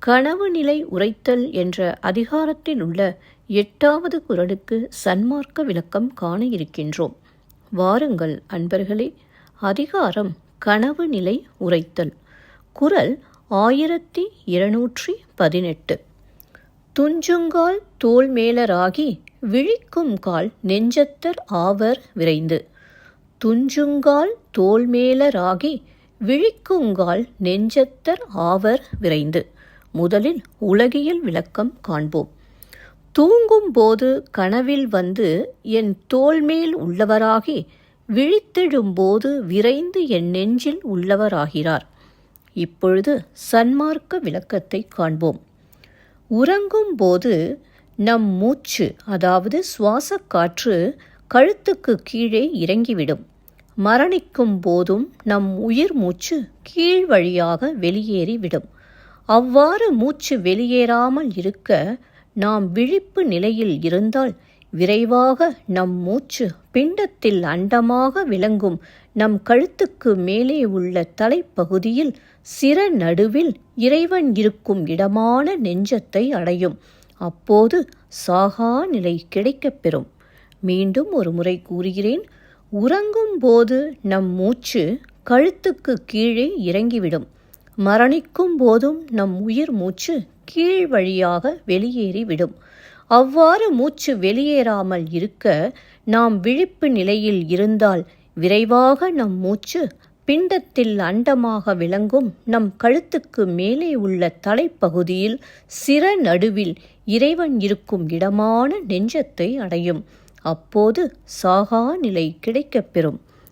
கனவு நிலை உரைத்தல் என்ற அதிகாரத்தில் உள்ள எட்டாவது குரலுக்கு சன்மார்க்க விளக்கம் காண இருக்கின்றோம். வாருங்கள் அன்பர்களே அதிகாரம் கனவு நிலை உரைத்தல். குரல் ஆயிரத்தி இருநூற்றி பதினெட்டு. துஞ்சுங்கால் தோல் மேலராகி விழிக்கும் கால் நெஞ்சத்தர் ஆவர் விரைந்து. துஞ்சுங்கால் தோல் மேலராகி விழிக்குங்கால் நெஞ்சத்தர் ஆவர் விரைந்து. முதலில் உலகியல் விளக்கம் காண்போம். தூங்கும் போது கனவில் வந்து என் தோல்மேல் உள்ளவராகி விழித்தெழும்போது விரைந்து என் நெஞ்சில் உள்ளவராகிறார். இப்பொழுது சன்மார்க்க விளக்கத்தை காண்போம். உறங்கும் போது நம் மூச்சு அதாவது சுவாச காற்று கழுத்துக்கு கீழே இறங்கிவிடும். மரணிக்கும் போதும் நம் உயிர் மூச்சு கீழ் வழியாக வெளியேறிவிடும். அவ்வாறு மூச்சு வெளியேறாமல் இருக்க நாம் விழிப்பு நிலையில் இருந்தால் விரைவாக நம் மூச்சு பிண்டத்தில் அண்டமாக விளங்கும் நம் கழுத்துக்கு மேலே உள்ள தலைப்பகுதியில் சிற நடுவில் இறைவன் இருக்கும் இடமான நெஞ்சத்தை அடையும். அப்போது சாகா நிலை கிடைக்கப்பெறும் மீண்டும் ஒரு முறை கூறுகிறேன் உறங்கும் போது நம் மூச்சு கழுத்துக்கு கீழே இறங்கிவிடும். மரணிக்கும் போதும் நம் உயிர் மூச்சு கீழ் வழியாக வெளியேறிவிடும். அவ்வாறு மூச்சு வெளியேறாமல் இருக்க நாம் விழிப்பு நிலையில் இருந்தால் விரைவாக நம் மூச்சு பிண்டத்தில் அண்டமாக விளங்கும் நம் கழுத்துக்கு மேலே உள்ள தலைப்பகுதியில் சிற நடுவில் இறைவன் இருக்கும் இடமான நெஞ்சத்தை அடையும். அப்போது சாகா நிலை கிடைக்கப்பெறும்